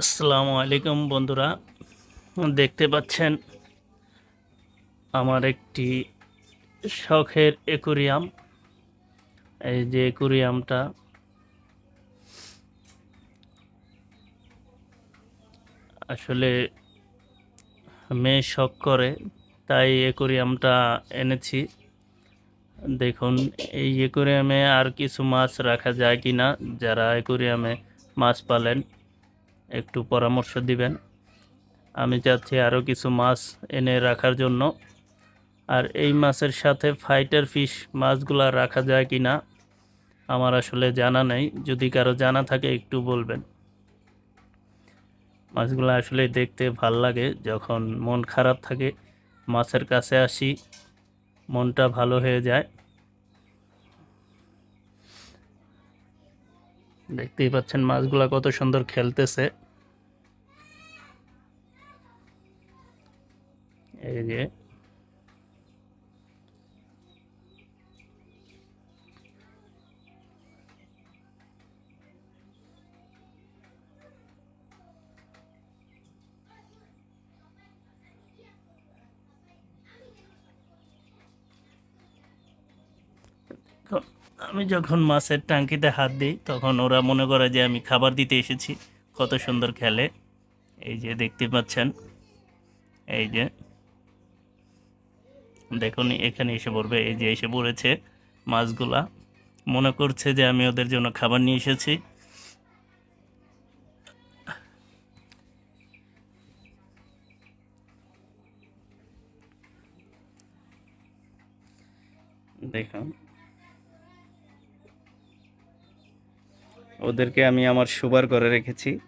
আসসালামু আলাইকুম বন্ধুরা। দেখতে পাচ্ছেন আমার একটি শখের একুরিয়াম। এই যে একুরিয়ামটা আসলে মেয়ে শখ করে, তাই একুরিয়ামটা এনেছি। দেখুন, এই একুরিয়ামে আর কিছু মাছ রাখা যায় কি না যারা একুরিয়ামে মাছ পালেন। একটু পরামর্শ দিবেন। আমি চাচ্ছি আরও কিছু মাছ এনে রাখার জন্য। আর এই মাছের সাথে ফাইটার ফিশ মাছগুলা রাখা যায় কি না আমার আসলে জানা নেই। যদি কারও জানা থাকে, একটু বলবেন। মাছগুলো আসলে দেখতে ভালো লাগে, যখন মন খারাপ থাকে, মাছের কাছে আসি, মনটা ভালো হয়ে যায়। দেখতেই পাচ্ছেন মাছগুলা কত সুন্দর খেলতেছে। এই যে। আমি যখন মাছের টাঙ্কিতে হাত দিই, তখন ওরা মনে করে যে আমি খাবার দিতে এসেছি। কত সুন্দর খেলে। এই যে দেখতে পাচ্ছেন। এই যে। দেখুন, এখানে এসে পড়বে। এই যে এসে পড়েছে মাছগুলা। মনে করছে যে আমি ওদের জন্য খাবার নিয়ে এসেছি। দেখুন। ওদেরকে আমি আমার সুবার করে রেখেছি।